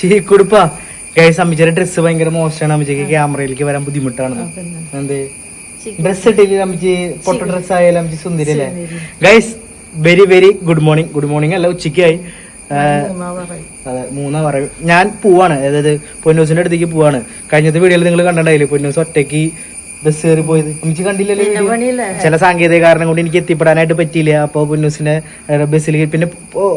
ചീക്കുടുപ്പാ. Guys അമ്മച്ചിയുടെ dress ഭയങ്കര മോശമാണ് അമ്മച്ചിക്ക് ക്യാമറയിലേക്ക് വരാൻ ബുദ്ധിമുട്ടാണ്. എന്ത്? ഡ്രസ് ഇട്ടില്ല അമ്മച്ചി പൊട്ട ഡ്രസ് ആയാലും അമ്മച്ചി സുന്ദരി. അല്ലേ guys very very good morning good morning അല്ല ഉച്ചയ്ക്കായി. അതെ മൂന്നാ പറയും ഞാൻ പോവാണ്. അതായത് പൊന്നൂസിന്റെ അടുത്തേക്ക് പോവാണ്. കഴിഞ്ഞത്തെ വീഡിയോയിൽ നിങ്ങൾ കണ്ടിട്ടുണ്ടായില്ലേ? പൊന്നൂസ് ഒറ്റയ്ക്ക് ബസ് കയറി പോയത്. അമ്മച്ചി കണ്ടില്ലല്ലോ ചില സാങ്കേതിക കാരണം കൊണ്ട് എനിക്ക് എത്തിപ്പെടാനായിട്ട് പറ്റിയില്ല. അപ്പോൾ പൊന്നൂസിനെ ബസ്സിൽ പിന്നെ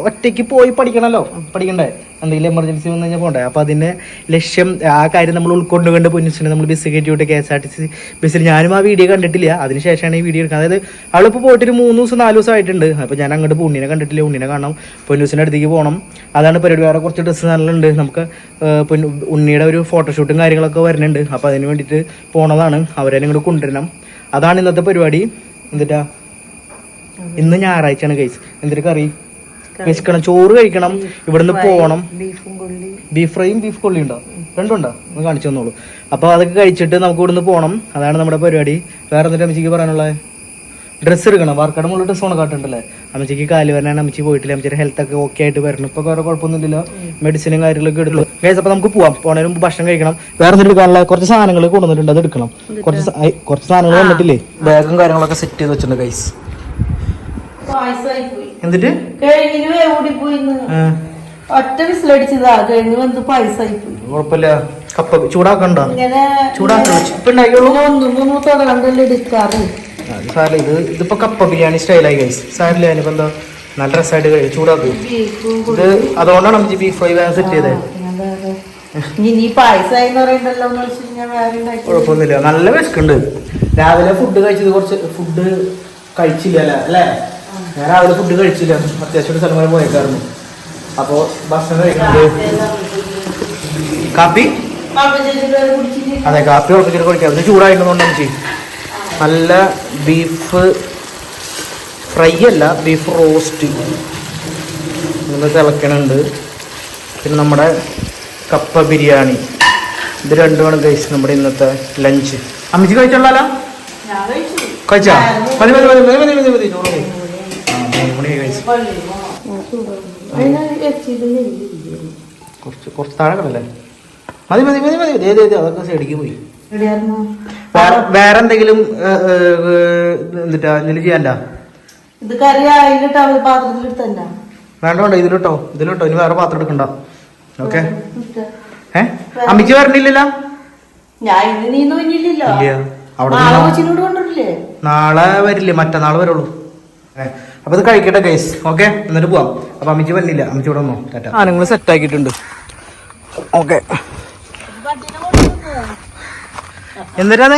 ഒറ്റയ്ക്ക് പോയി പഠിക്കണല്ലോ. പഠിക്കണ്ടേ? എന്തെങ്കിലും എമർജൻസി വന്നു കഴിഞ്ഞാൽ പോകണ്ടേ അപ്പോൾ അതിന്റെ ലക്ഷ്യം ആ കാര്യം നമ്മൾ ഉൾക്കൊണ്ട് കണ്ട് പൊന്നൂസിനെ നമ്മൾ ബസ് കയറ്റി വിട്ട് K S R T C ബസ്സിൽ ഞാനും ആ വീഡിയോ കണ്ടിട്ടില്ല. അതിനുശേഷമാണ് ഈ വീഡിയോ എടുക്കുന്നത്. അതായത് അവളിപ്പോൾ പോയിട്ട് മൂന്ന് ദിവസം നാല് ദിവസം ആയിട്ടുണ്ട്. അപ്പോൾ ഞാൻ അങ്ങോട്ട് ഉണ്ണിനെ കണ്ടിട്ടില്ല. ഉണ്ണിനെ കാണണം. പൊന്നൂസിന്റെ അടുത്തേക്ക് പോകണം. അതാണ് പരിപാടി. വേറെ കുറച്ച് ഡ്രസ്സ് നല്ലുണ്ട്. നമുക്ക് ഉണ്ണിയുടെ ഒരു ഫോട്ടോഷൂട്ടും കാര്യങ്ങളൊക്കെ വരുന്നുണ്ട്. അപ്പോൾ അതിന് വേണ്ടിയിട്ട് പോണതാണ്. അവരെ ഇങ്ങോട്ട് കൊണ്ടുവരണം. അതാണ് ഇന്നത്തെ പരിപാടി. എന്നിട്ടാ ഇന്ന് ഞായറാഴ്ചയാണ് കേസ് എന്തൊരു കറി? കഴിക്കണം. ചോറ് കഴിക്കണം ഇവിടുന്ന് പോകണം. ബീഫും ഫ്രൈയും ബീഫ് കൊള്ളി ഉണ്ടോ? രണ്ടുണ്ടോ? ഒന്ന് കാണിച്ചു തന്നോളൂ. അപ്പോൾ അതൊക്കെ കഴിച്ചിട്ട് നമുക്ക് ഇവിടുന്ന് പോകണം. അതാണ് നമ്മുടെ പരിപാടി. വേറെ എന്തിട്ട് അമ്മച്ചിക്ക് പറയാനുള്ളത്? ഡ്രസ്സ് എടുക്കണം. വർക്കടം ഉള്ള ഡ്രസ്സ് ഉണക്കാട്ടുണ്ടല്ലേ അമ്മച്ചിക്ക് കാൽ വരാനാണ് അമ്മച്ചി പോയിട്ടില്ല? അമ്മച്ചിയുടെ ഹെൽത്ത് ഒക്കെ ഓക്കെ ആയിട്ട് വരണം. ഇപ്പോൾ വേറെ കുഴപ്പമൊന്നുമില്ലല്ലോ. മെഡിസിനും കാര്യങ്ങളൊക്കെ എടുത്തു. ഗൈസ് അപ്പോൾ നമുക്ക് പോവാം. പോണതിന് മുമ്പ് ഭക്ഷണം കഴിക്കണം. വേറെ എന്തെങ്കിലും എടുക്കാനുള്ള കുറച്ച് സാധനങ്ങൾ കൊണ്ടുവന്നിട്ടുണ്ട്. അത് എടുക്കണം. കുറച്ച് കുറച്ച് സാധനങ്ങൾ വന്നിട്ടില്ലേ? ബാഗും കാര്യങ്ങളൊക്കെ സെറ്റ് ചെയ്ത് വെച്ചിട്ടുണ്ട് ഗൈസ് എന്നിട്ട് പോയി ആ, ഒറ്റ വിസിലടിച്ചതാ. കഴിഞ്ഞ് വന്ന് പായസമായി പോയി കുഴപ്പമില്ല. കപ്പ ചൂടാക്കണ്ട? ഇത് ഇതിപ്പോ കപ്പ ബിരിയാണി സ്റ്റൈലായി കഴിച്ചു സാറില്ല ഞാനിപ്പോ എന്താ? നല്ല രസമായിട്ട് കഴിച്ചു ചൂടാക്കും. ഇത് അതുകൊണ്ടാണ് നമുക്ക് ബീഫ് ഫ്രൈ വേഗം സെറ്റ് ചെയ്തത് കുഴപ്പമൊന്നുമില്ല. നല്ല വിശക്കുണ്ട്. രാവിലെ ഫുഡ് കഴിച്ചത് കുറച്ച് ഫുഡ് കഴിച്ചില്ല അല്ലേ? ഞാൻ രാവിലെ ഫുഡ് കഴിച്ചില്ല. അത്യാവശ്യം ഒരു സ്ഥലം വരെ പോയേക്കായിരുന്നു. അപ്പോൾ ഭക്ഷണം കഴിക്കുന്നുണ്ട് കാപ്പി? അതെ കാപ്പി ഉറപ്പിച്ചിട്ട് കുടിക്കാം ഇത് ചൂടായിട്ടുണ്ടോണ്ട് നമുക്ക് നല്ല ബീഫ് ഫ്രൈ അല്ല ബീഫ് റോസ്റ്റ്. ഇങ്ങനെ തിളക്കണുണ്ട്. പിന്നെ നമ്മുടെ കപ്പ ബിരിയാണി. ഇത് രണ്ടുമാണ് കഴിച്ചത് നമ്മുടെ ഇന്നത്തെ ലഞ്ച് അമ്മച്ചി കഴിച്ചോളാലോ? കഴിച്ചാ. മതി മതി മതി മതി മതി മതി മതി. കുറച്ച് കുറച്ച് താഴെ കിടല്ലേ മതി മതി മതി മതി. ദേ ദേ, അതൊക്കെ സൈഡിക്ക് പോയി. വേറെ എന്തെങ്കിലും എന്നിട്ടാ എന്തെങ്കിലും ചെയ്യാണ്ട ഇത് കറി തന്നെ വേണ്ട വേണ്ട ഇതിലിട്ടോ ഇതിലിട്ടോ. ഇനി വേറെ പാത്രം എടുക്കണ്ട. ഓക്കെ. ഏ? അമ്മയ്ക്ക് വരണില്ലല്ലോ? ഇല്ല. അവിടെ നാളെ വരില്ലേ? മറ്റന്നാൾ വരുള്ളൂ. ഏ അപ്പൊ ഇത് കഴിക്കട്ടെ ഗൈസ് ഓക്കെ എന്നിട്ട് പോവാം. അപ്പൊ അമ്മച്ചി വല്ലില്ല അമ്മച്ചി ഇവിടെ വന്നോ? കേട്ടോ ആ നിങ്ങൾ സെറ്റ് ആക്കിയിട്ടുണ്ട്. ഓക്കെ എന്നിട്ടാണ്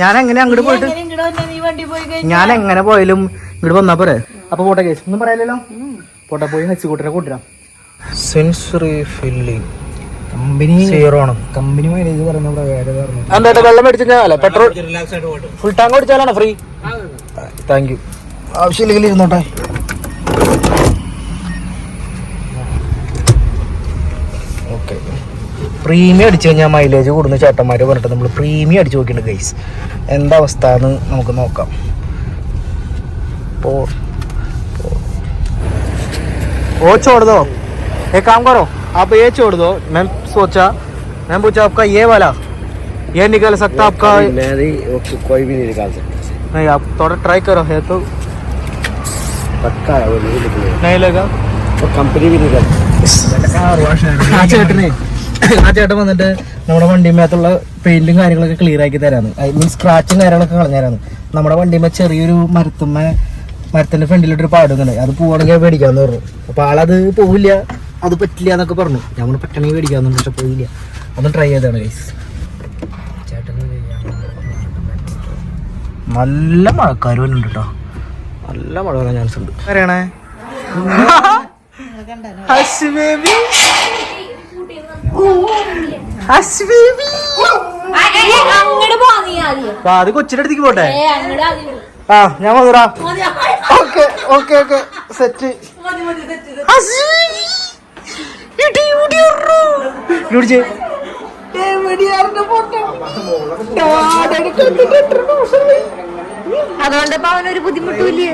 ഞാൻ എങ്ങനെ അങ്ങോട്ട് പോയിട്ട് നീ വണ്ടി പോയി കഴിഞ്ഞാ? ഞാൻ എങ്ങനെ പോയാലും ഇങ്ങോട്ട് വന്നാ പോരെ? അപ്പൊ പോട്ടെ കേസ് ഒന്നും പറയാലല്ലോ പോട്ടെ പോയി ഹച്ചിക്കൂട്ടിനെ കൊണ്ടുവരാം. സെൻസറി ഫില്ലിംഗ് കമ്പനി സീറോ ആണ്. കമ്പനി മൈലേജ് പറയുന്ന പ്രകാരം വെള്ളം എന്താ വെള്ളം മേടിച്ചാൽ പെട്രോൾ ഫുൾ ടാങ്ക് ഓടിച്ചാലാണ് ഫ്രീ താങ്ക് യു ആവശ്യമില്ലെങ്കിൽ ഇരുന്നോട്ടെ ഓക്കെ പ്രീമിയം അടിച്ചു കഴിഞ്ഞാൽ മൈലേജ് കൂടുന്ന ചേട്ടന്മാർ പറഞ്ഞിട്ട് നമ്മൾ പ്രീമിയം അടിച്ചു നോക്കിയിട്ടുണ്ട് ഗൈസ് എന്താ അവസ്ഥ എന്ന് നമുക്ക് നോക്കാം ओ वो छोड़ दो एक काम करो आप ये छोड़ दो मैं सोचा मैं पूछा आपका ये वाला ये निकल सकता आपका मैं नहीं वो कोई भी नहीं निकाल सकता नहीं आप थोड़ा ट्राई करो है तो पक्का है वो नहीं निकलेगा नहीं लगा वो कंपनी भी निकल ആ ചേട്ടനെ ആ ചേട്ടൻ വന്നിട്ട് നമ്മുടെ വണ്ടിമേത്തുള്ള പെയിന്റും കാര്യങ്ങളൊക്കെ ക്ലിയർ ആക്കി തരാന്ന് ഐ മീൻ സ്ക്രാച്ചും കാര്യങ്ങളൊക്കെ കളഞ്ഞുതരാന്ന് നമ്മുടെ വണ്ടിമേ ചെറിയൊരു മരത്തുമ്മ മരത്തിന്റെ ഫ്രണ്ടിലിട്ടൊരു പാടുന്നുണ്ട് അത് പോവാണെങ്കിൽ മേടിക്കാന്ന് പറഞ്ഞു അപ്പൊ ആളത് പോവില്ല അത് പറ്റില്ല എന്നൊക്കെ പറഞ്ഞു ഞാൻ പറ്റണമെങ്കിൽ മേടിക്കാന്ന് പക്ഷെ പോയില്ല ഒന്ന് ട്രൈ ചെയ്താണ് ഗൈസ് നല്ല മഴക്കാർ വരുന്നുണ്ട് കേട്ടോ നല്ല മഴ വരാൻ ചാൻസ് ഉണ്ട് ഹസ് ബേബി ഹസ് ബേബി അത് കൊച്ചിന്റെ അടുത്തേക്ക് പോട്ടെ ആ ഞാൻ വന്നടാ ഓക്കെ ഓക്കെ ഓക്കെ സെറ്റ് അതുകൊണ്ട് ഇപ്പൊ അവനൊരു ബുദ്ധിമുട്ടില്ലേ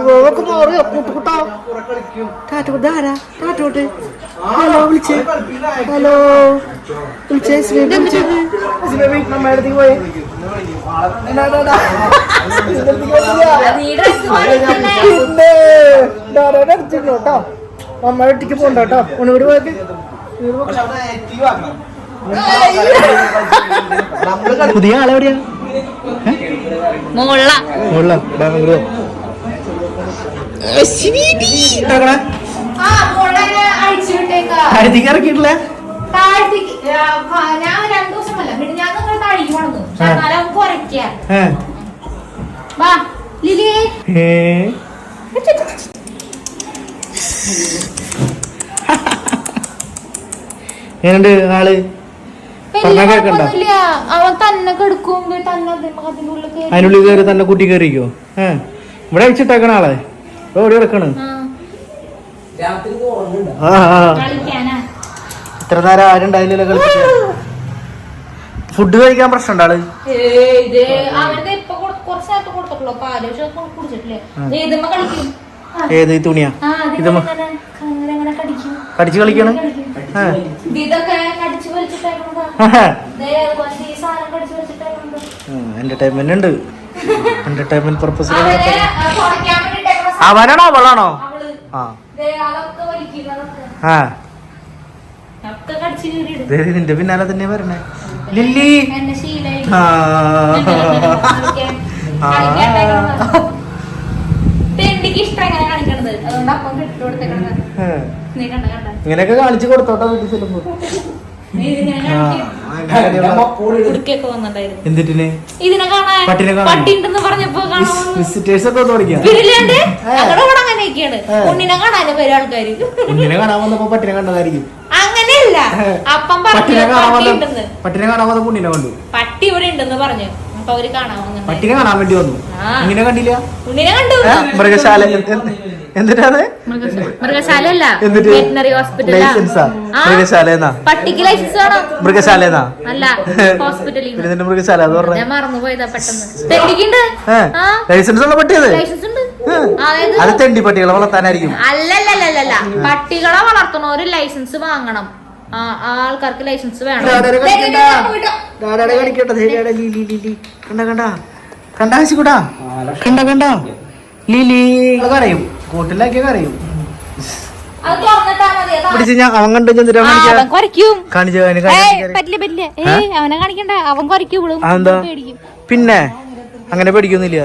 ഇവക്ക് മാറിയോ കൂട്ടുകുട്ടാ ടാറ്റോട്ട് ആരാ? ടാറ്റോട്ട് ഹലോ വിളിച്ചേ. ഹലോ വിളിച്ചേ കേട്ടോ. അമ്മയുടെ അടുത്തേക്ക് പോണ്ട കേട്ടോ. ഒന്നുകൂടി പോയത് പുതിയ ആളെവിടെയാ മോള മുള്ള. ബാംഗ്ലൂർ ഇറക്കിയിട്ടില്ല? താഴത്തേക്ക് ഞാൻ രണ്ടു ദിവസമല്ല. പിന്നെ ഞാൻ നിങ്ങൾ താഴേക്ക് പോണത് വാ എങ്ങനെയുണ്ട് ആൾ വലിയ പറഞ്ഞാ കേക്കണ്ട? കുഴപ്പമൊന്നുമില്ല. അവൻ തന്നെ കെടുക്കും. അതിനുള്ളിൽ കയറി തന്നെ കുട്ടി കയറിക്കോ ഏ? ഇവിടെ വെച്ചിട്ടേക്കണ ആളെ. ഓടി കിടക്കണ് ഇത്ര നേരം ആരും ഫുഡ് കഴിക്കാൻ പ്രശ്നമുണ്ട് ആൾ? ഏത് ഈ തുണിയാ? ഇതുമ്മ. അങ്ങനെ അങ്ങനെ കടിക്കും. കടിച്ചു കളിക്കാണ്? കളിക്കും. എന്റർടൈൻമെന്റ് ഉണ്ട്. എന്റർടൈൻമെന്റ് പർപ്പസ് അവനാണോ അവളാണോ ആ നിന്റെ പിന്നാലെ തന്നെ വരണേ. ലില്ലി. ആ. ഇങ്ങനെയൊക്കെ കാണിച്ചു കൊടുത്തോട്ടോ വീട്ടിൽ ചെല്ലുമ്പോ. നീ ഇതിങ്ങനെ ആ, കാണിക്കും ഉടുക്കൊക്കെ വന്നിട്ടുണ്ടായിരുന്നു. ഇതിനെ കാണാൻ പട്ടിനെ കാണാൻ. പട്ടി ഉണ്ടെന്ന് പറഞ്ഞപ്പോ വിസിറ്റേഴ്സ് ഒക്കെ അങ്ങനെയൊക്കെയാണ്. ഉണ്ണിനെ കാണാനും വരും ആൾക്കാര്. കുഞ്ഞിനെ കാണാൻ വന്നപ്പോ പട്ടിനെ കണ്ടതായിരിക്കും. അങ്ങനെയല്ല. അപ്പം പറഞ്ഞു പട്ടിനെ കാണാൻ പട്ടി വന്ന പട്ടിനെ കാണാൻ വന്ന കുഞ്ഞിനെ കണ്ടു. പട്ടി ഇവിടെ ഉണ്ടെന്ന് പറഞ്ഞു. അപ്പൊ അവർ കാണാൻ പട്ടിനെ കാണാൻ വേണ്ടി വന്നു. ഇങ്ങനെ കണ്ടില്ല? ഉണ്ണിനെ കണ്ടു? മൃഗശാല എന്തിനാണ്? മൃഗശാല അല്ല എന്നിട്ട് വെറ്റിനറി ഹോസ്പിറ്റലാ. ലൈസൻസാ? ആ. മൃഗശാല എന്നാ പട്ടിക്ക് ലൈസൻസ് വേണം. മൃഗശാല എന്നാ അല്ല ഹോസ്പിറ്റലിൽ. നിന്റെ മൃഗശാല അത് പറഞ്ഞ. ഞാൻ മറന്നുപോയതാ പെട്ടെന്ന്. തെണ്ടിക്കുണ്ട്? ആ. ലൈസൻസ് ഉള്ള പട്ടിയത് ലൈസൻസ് ഉണ്ട് അത് തെണ്ടി പട്ടികളെ വളർത്താനായിരിക്കും. അല്ലല്ലല്ലല്ല പട്ടികളെ വളർത്തണോര് ലൈസൻസ് വാങ്ങണം. ആൾക്കാർക്ക് ലൈസൻസ് വേണം. കണ്ട കണ്ട. കൂടാ കണ്ട കണ്ട. ലീലി. കരയും. കൂട്ടിലാക്കിയ കരയും. അവൻ കണ്ടു അവന് കാണിക്കണ്ട. അവൻ കുറയ്ക്കും പിന്നെ അങ്ങനെ പേടിക്കൊന്നുമില്ല.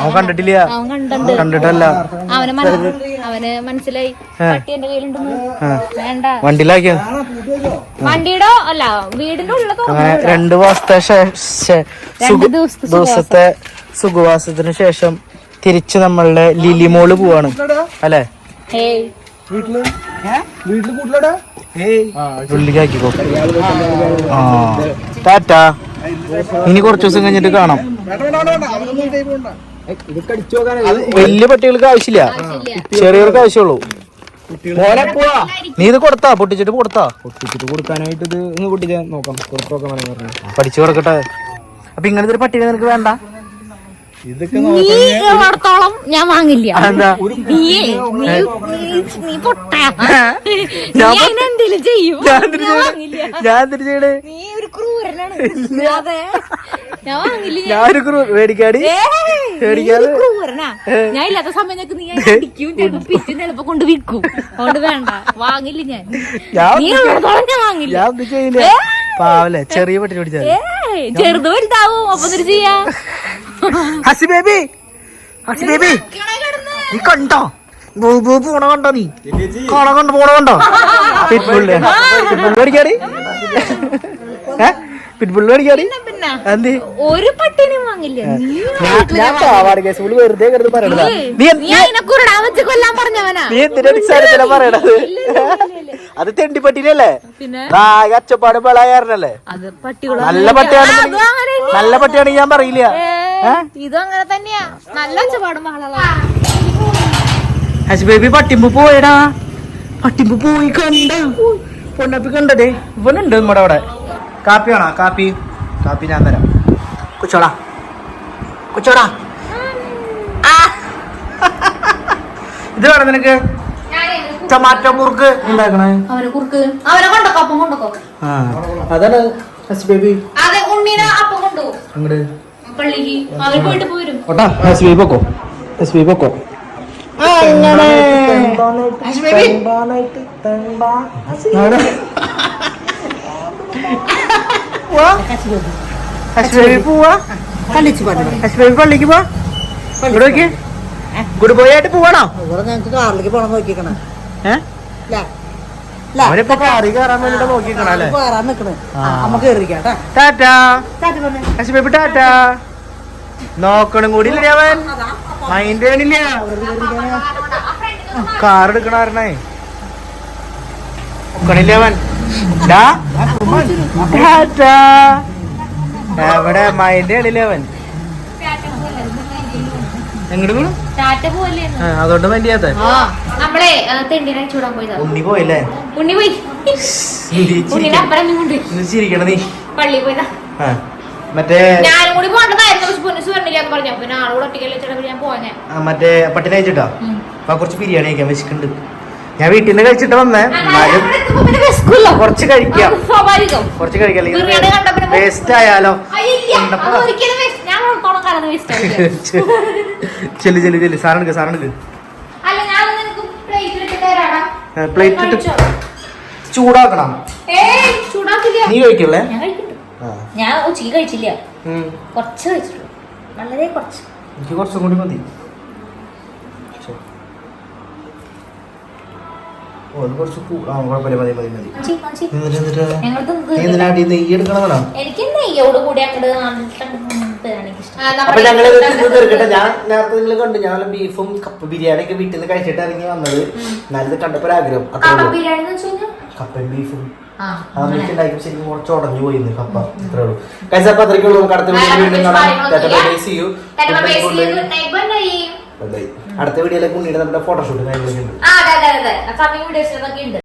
അവൻ കണ്ടിട്ടില്ല. അവൻ കണ്ടുണ്ട് കണ്ടിട്ടല്ല. അവന് മനസ്സി- അവന് മനസ്സിലായി. വണ്ടിയിലാക്കിയ? വണ്ടിയുടെ അല്ല വീടിന്റെ അങ്ങനെ രണ്ട് മാസത്തെ ദിവസത്തെ സുഖവാസത്തിന് ശേഷം തിരിച്ച് നമ്മളുടെ ലിലിമോൾ പോവാണ്. അല്ലെ? ആ ടാറ്റ. ഇനി കുറച്ച് ദിവസം കഴിഞ്ഞിട്ട് കാണാം. വലിയ പട്ടികൾക്ക് ആവശ്യമില്ല. ചെറിയവർക്ക് ആവശ്യമുള്ളൂ. നീ ഇത് കൊടുത്താ? പൊട്ടിച്ചിട്ട് കൊടുത്താ? പൊട്ടിച്ചിട്ട് കൊടുക്കാനായിട്ട് ഇത് ഒന്ന് പൊട്ടിച്ചാ നോക്കാം. പറഞ്ഞു. പഠിച്ചു കൊടുക്കട്ടെ. അപ്പൊ ഇങ്ങനത്തെ ഒരു പട്ടിക നിനക്ക് വേണ്ട. നീ ഉള്ളിടത്തോളം ഞാൻ വാങ്ങില്ല? നീ നീ പൊട്ട. ഞാൻ അതിനെന്തേലും ചെയ്യും. നീ ഒരു ക്രൂരനാണ്. ഞാൻ വാങ്ങില്ല ഞാനൊരു മേടിക്കാടി മേടിക്കാതെ ക്രൂരനാ. ഞാൻ ഇല്ലാത്ത സമയത്തൊക്കെ നീ എന്നെ അടിക്കും ചിലപ്പോ പിറ്റും ചിലപ്പോ കൊണ്ട് വിൽക്കും. അതുകൊണ്ട് വേണ്ട. വാങ്ങില്ല ഞാൻ. ഞാൻ നീ ഞാൻ വാങ്ങില്ല. ഞാൻ ചെയ്യില്ല പാവല്ലേ ചെറിയ പട്ടി പിടിച്ചാൽ ചെറുത് വലുതാവും. അപ്പൊ ചെയ്യാ? ഹസി ബേബി. ഹസി ബേബി. നീ കണ്ടോ? ബൂ ബൂ പോണ കണ്ടോ നീ? കോണ കൊണ്ട് പോണ കണ്ടോ? പിറ്റ്ബുള്ള് പിറ്റ്ബുള്ള് മേടിക്കാടി? ഏ? പിറ്റ്ബുള്ള് മേടിക്കാടി? പിന്നെ എന്ത്? ഒരു വാങ്ങില്ല. വെറുതെ പറയണതാ. അത് തെണ്ടിപ്പട്ടിയിലല്ലേ ആ ഈ അച്ചപ്പാട് പിളയാറിനല്ലേ നല്ല പട്ടിയാണ് നല്ല പട്ടിയാണെങ്കിൽ ഞാൻ പറയില്ല. ഇതും അങ്ങനെ തന്നെയാ. നല്ല ഒച്ചപ്പാടും ബഹളവാ. ഹസ് ബേബി പട്ടിമ്പ് പോയടാ. പട്ടിമ്പ് പോയി കണ്ട. പൊണ്ണപ്പി കണ്ടതേ. ഇവനുണ്ട് നമ്മുടെ അവിടെ. കാപ്പി വേണോ? കാപ്പി. കാപ്പി ഞാൻ തരാം. കൊച്ചോടാ കൊച്ചോടാ. ഇത് വേണം നിനക്ക്? ടൊമാറ്റോ മുറുക്ക് ഉണ്ടാക്കണേ അതാണ് ഹസ് ബേബി. അതെ ഉണ്ണീനെ അപ്പം കൊണ്ടുപോകും. അങ്ങോട്ട് പള്ളിക്ക്. അവർ പോയിട്ട് പോരും. ഓട്ടാ അങ്ങനെ പോവാ. പള്ളിക്ക് ഗുഡ് ബോയ് ആയിട്ട് പോവാണോ? കാറിലേക്ക് പോണം നോക്കിക്കണേ കാറി കയറാൻ വേണ്ടിട്ട് നോക്കിക്കണ അല്ലേ? കയറാൻ നിക്കണേ. നമുക്ക് കേറിക്കാം ടാറ്റാ. ടാറ്റാ. നോക്കണം കൂടി ഇല്ലേ അവൻ മൈൻഡ് വേണില്ല. കാർ എടുക്കണ കാരണേ. നോക്കണില്ല അവൻ. എവിടെ? മൈൻഡ് ചെയ്യണില്ല അവൻ. എങ്ങോട്ട് അതുകൊണ്ട് മൈൻഡ് നമ്മളെ തെണ്ടിനെ ചൂടാൻ പോയതാ. ഉണ്ണി പോയല്ലേ? ഉണ്ണി പോയി. ഉണ്ണിനെ അപ്പുറം കൊണ്ട് നീ. പള്ളി പോയതാ. മറ്റേ ഞാനും കൂടി പക്ഷെ പൊന്നിസ് പറഞ്ഞില്ല എന്ന് പറഞ്ഞു. പിന്നെ ആളോട് ഒറ്റയ്ക്കല്ലേ ചേട്ടാ ഞാൻ പോന്നെ? ആ, മറ്റേ പട്ടിന കഴിച്ചിട്ടാ? അപ്പൊ കുറച്ച് ബിരിയാണി കഴിക്കാൻ വെച്ചിട്ടുണ്ട്. ഞാൻ വീട്ടിൽ നിന്ന് കഴിച്ചിട്ട് വന്നേ. കുറച്ച് കഴിക്കാം. കുറച്ച് കഴിക്കാം. വേസ്റ്റ് ആയാലോ? ചെല്ലു ചെല്ലു ചെല്ലു. സാറെടുക്ക് സാറെടുക്ക് പ്ലേറ്റ് ഇട്ട് കഴിച്ചോ. ചൂടാക്കണം. നീ കഴിക്കല്ലേ? ഞാൻ ഉച്ചയ്ക്ക്. കഴിച്ചില്ല. കുറച്ച് കഴിച്ചിട്ടുള്ളൂ. വളരെ കുറച്ച്. എനിക്ക് കുറച്ചും കൂടി മതി. കുറച്ച് കുഴപ്പമില്ല. മതി നെയ്യ് എനിക്ക് നെയ്യോട് കൂടി അപ്പൊ തീർക്കട്ടെ. ഞാൻ നേരത്തെ നിങ്ങൾ കണ്ടു. ഞാൻ ബീഫും കപ്പ ബിരിയാണി ഒക്കെ വീട്ടിൽ നിന്ന് കഴിച്ചിട്ട് ഇറങ്ങി വന്നത്. നല്ലത് കണ്ടപ്പോ ആഗ്രഹം കപ്പൻ കപ്പ. ബിരിയാണി കപ്പയും ബീഫും. ശരിക്കും കുറച്ച് ഉടഞ്ഞു പോയിന്ന് കപ്പ ഇത്രേ ഉള്ളൂ. കഴിച്ച അപ്പൊ അത്രയ്ക്ക് ഉള്ളൂ. നമുക്ക് അടുത്ത വീഡിയോ അടുത്ത വീഡിയോയിലേക്ക് ഉണ്ണിയുടെ നമ്മുടെ ഫോട്ടോഷൂട്ട് കാര്യങ്ങളൊക്കെ ഉണ്ട്.